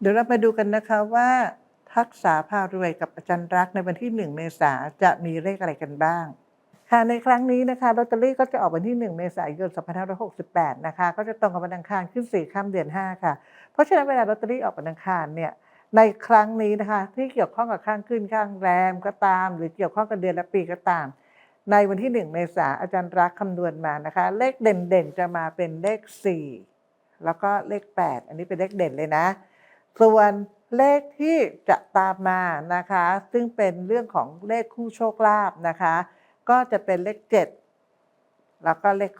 เดี๋ยวเรามาดูกันนะคะว่า ทักษาพารวยกับอาจารย์รักในวันที่ 1 เมษาจะมีเลขอะไรกันบ้างค่ะในครั้งนี้นะคะลอตเตอรี่ก็จะออกวันที่ 1 เมษายน 2568 นะคะ ก็จะตรงกับวันอังคารขึ้น 4 ค่ำเดือน 5 ค่ะ เพราะฉะนั้นเวลาลอตเตอรี่ออกวันอังคารเนี่ยในครั้งนี้นะคะที่เกี่ยวข้องกับข้างขึ้นข้างแรมก็ตาม หรือเกี่ยวข้องกับเดือนและปีก็ตาม ในวันที่ 1 เมษาอาจารย์รักคำนวณมานะคะ เลขเด่นๆจะมาเป็นเลข 4 แล้วก็เลข 8 อันนี้เป็นเลขเด่นเลยนะ ส่วนเลขที่จะตามมานะคะ ซึ่งเป็นเรื่องของเลขคู่โชคลาภนะคะ ก็จะเป็นเลข 7 แล้วก็เลข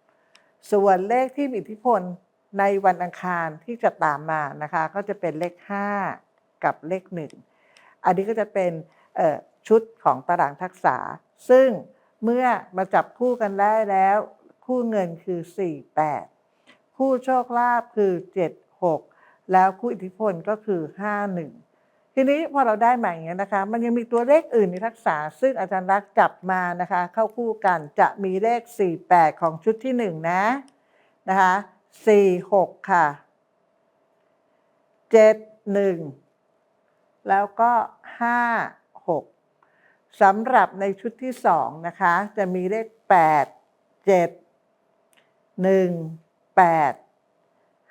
6 ส่วนเลขที่มีอิทธิพลในวันอังคารที่จะตามมานะคะ ก็จะเป็นเลข 5 กับเลข 1 อันนี้ก็จะเป็นชุดของตารางทักษะ ซึ่งเมื่อมาจับคู่กันได้แล้ว คู่เงินคือ 4 8 คู่โชคลาภคือ 7 6 แล้วคู่อิทธิพลก็คือ 5 1 ทีนี้พอเราได้มาอย่างนี้นะคะ มันยังมีตัวเลขอื่นในทักษะซึ่งอาจารย์รักจับมานะคะ เข้าคู่กันจะมีเลข 4 8 ของชุดที่ 1 นะนะคะ4 6 ค่ะ 7 1 แล้วก็ 5 6 สำหรับในชุดที่ 2 นะคะ จะมีเลข 8 7 1 8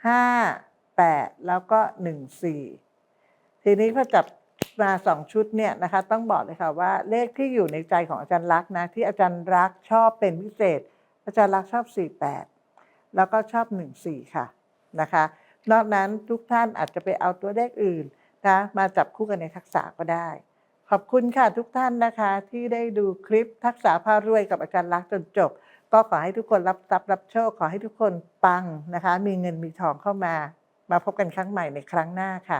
5 8แล้วก็1 4ทีนี้พอจับมาสองชุดเนี่ยนะคะ ต้องบอกเลยค่ะว่าเลขที่อยู่ในใจของอาจารย์รักนะที่อาจารย์รักชอบเป็นพิเศษ อาจารย์รักชอบ48แปดแล้วก็ชอบ14ค่ะนะคะ นอกนั้นทุกท่านอาจจะไปเอาตัวเลขอื่นนะมาจับคู่กันในทักษะก็ได้ ขอบคุณค่ะทุกท่านนะคะ ที่ได้ดูคลิปทักษะพารวยกับอาจารย์รักจนจบ ก็ขอให้ทุกคนรับทรัพย์รับโชคขอให้ทุกคนปังนะคะ มีเงินมีทองเข้ามา มาพบกันครั้งใหม่ในครั้งหน้าค่ะ